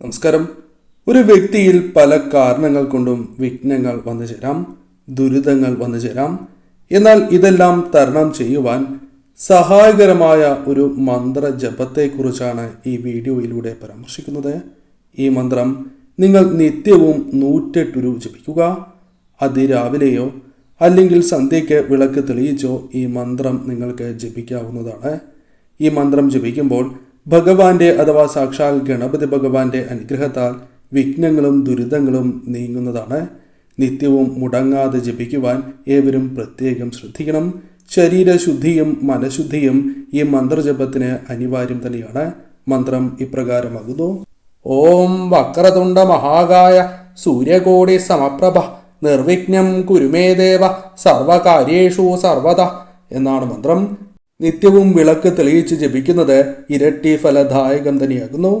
നമസ്കാരം. ഒരു വ്യക്തിയിൽ പല കാരണങ്ങൾ കൊണ്ടും വിഘ്നങ്ങൾ വന്നു ചേരാം ദുരിതങ്ങൾ വന്നു ചേരാം. എന്നാൽ ഇതെല്ലാം തരണം ചെയ്യുവാൻ സഹായകരമായ ഒരു മന്ത്ര ജപത്തെക്കുറിച്ചാണ് ഈ വീഡിയോയിലൂടെ പരാമർശിക്കുന്നത്. ഈ മന്ത്രം നിങ്ങൾ നിത്യവും നൂറ്റെട്ട് രൂപ ജപിക്കുക. അതിരാവിലെയോ അല്ലെങ്കിൽ സന്ധ്യയ്ക്ക് വിളക്ക് തെളിയിച്ചോ ഈ മന്ത്രം നിങ്ങൾക്ക് ജപിക്കാവുന്നതാണ്. ഈ മന്ത്രം ജപിക്കുമ്പോൾ ഭഗവാന്റെ അഥവാ സാക്ഷാൽ ഗണപതി ഭഗവാന്റെ അനുഗ്രഹത്താൽ വിഘ്നങ്ങളും ദുരിതങ്ങളും നീങ്ങുന്നതാണ്. നിത്യവും മുടങ്ങാതെ ജപിക്കുവാൻ ഏവരും പ്രത്യേകം ശ്രദ്ധിക്കണം. ശരീരശുദ്ധിയും മനഃശുദ്ധിയും ഈ മന്ത്രജപത്തിന് അനിവാര്യം തന്നെയാണ്. മന്ത്രം ഇപ്രകാരമാകുന്നു. ഓം വക്രതുണ്ട മഹാകായ സൂര്യകോടി സമപ്രഭ നിർവിഘ്നം കുരുമേ ദേവ സർവകാര്യേഷു സർവത എന്നാണ് മന്ത്രം. നിത്യവും വിളക്ക് തെളിയിച്ച് ജപിക്കുന്നത് ഇരട്ടി ഫലദായകം തന്നെയാകുന്നു